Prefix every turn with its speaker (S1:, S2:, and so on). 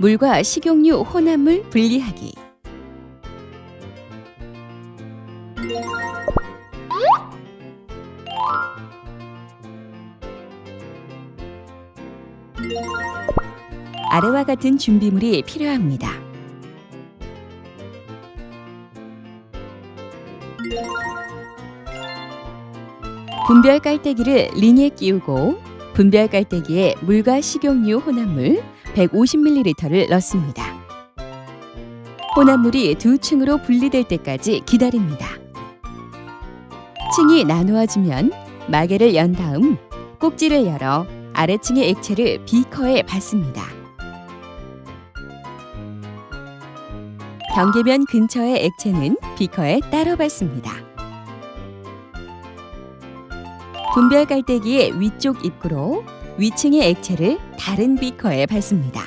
S1: 물과 식용유 혼합물 분리하기. 아래와 같은 준비물이 필요합니다. 분별 깔때기를 링에 끼우고 분별 깔때기에 물과 식용유 혼합물 150ml를 넣습니다. 혼합물이 두 층으로 분리될 때까지 기다립니다. 층이 나누어지면 마개를 연 다음 꼭지를 열어 아래층의 액체를 비커에 붓습니다. 경계면 근처의 액체는 비커에 따로 붓습니다. 분별 깔때기의 위쪽 입구로 위층의 액체를 다른 비커에 붓습니다.